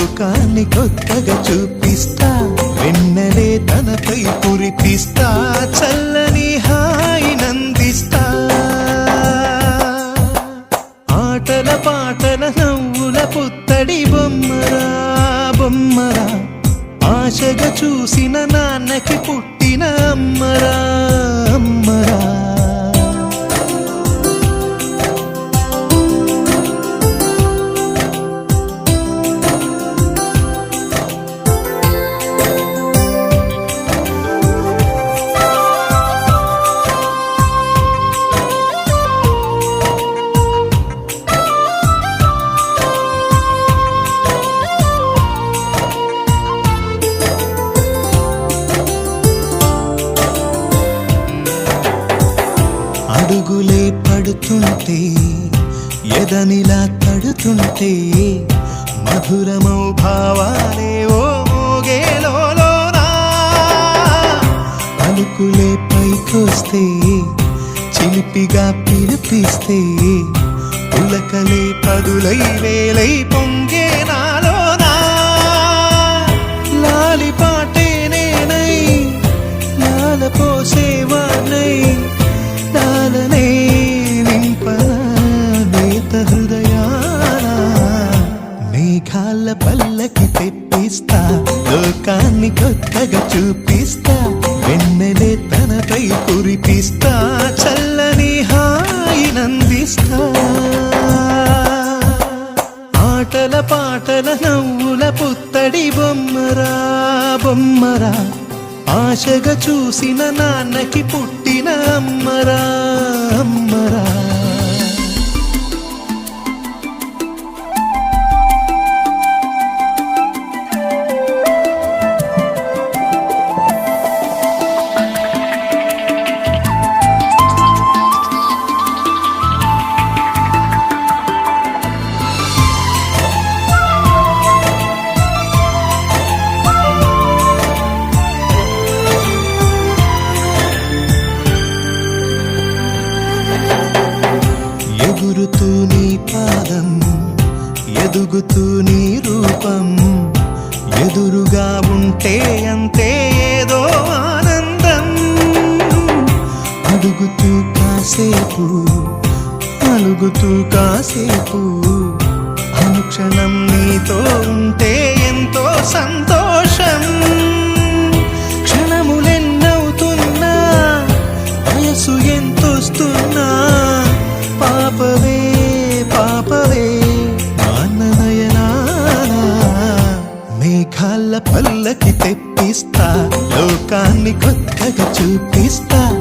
లోకాన్ని కొత్తగా చూపిస్తా. వెన్నెలే తనపై కురిపిస్తా చల్లని హాయి నందిస్తా. ఆటల పాటల నవ్వుల పుత్తడి బొమ్మరా బొమ్మరా. ఆశగా చూసిన నాన్నకి పుట్టిన అడుగులే పడుతుంటే ఎదనిలా తడుతుంటే మధురమౌ భావాలే ఓ మోగేలోనా పలుకులే పైకొస్తే చిలిపిగా పిలిపిస్తే పులకలే పదులై వేలై లోకాన్ని కొత్తగా చూపిస్తా వెన్నెలే తనపై కురిపిస్తా చల్లని హాయి నందిస్తా. ఆటల పాటల నవ్వుల పుత్తడి బొమ్మరా బొమ్మరా. ఆశగా చూసిన నాన్నకి పుట్టిన అమ్మరా అమ్మరా. ఎదుగుతూ నీ పాదం ఎదుగుతూ నీ రూపం. ఎదురుగా ఉంటే అంతే ఏదో ఆనందం. అడుగుతూ కాసేపు అలుగుతూ కాసేపు అనుక్షణం నీతో ఉంటే ఎంతో సంతోషం. క్షణములెన్నవుతున్నా వయసు ఎంతొస్తున్నా మేఘాల పల్లకి తెప్పిస్తా లోకాన్ని కొత్తగా చూపిస్తా.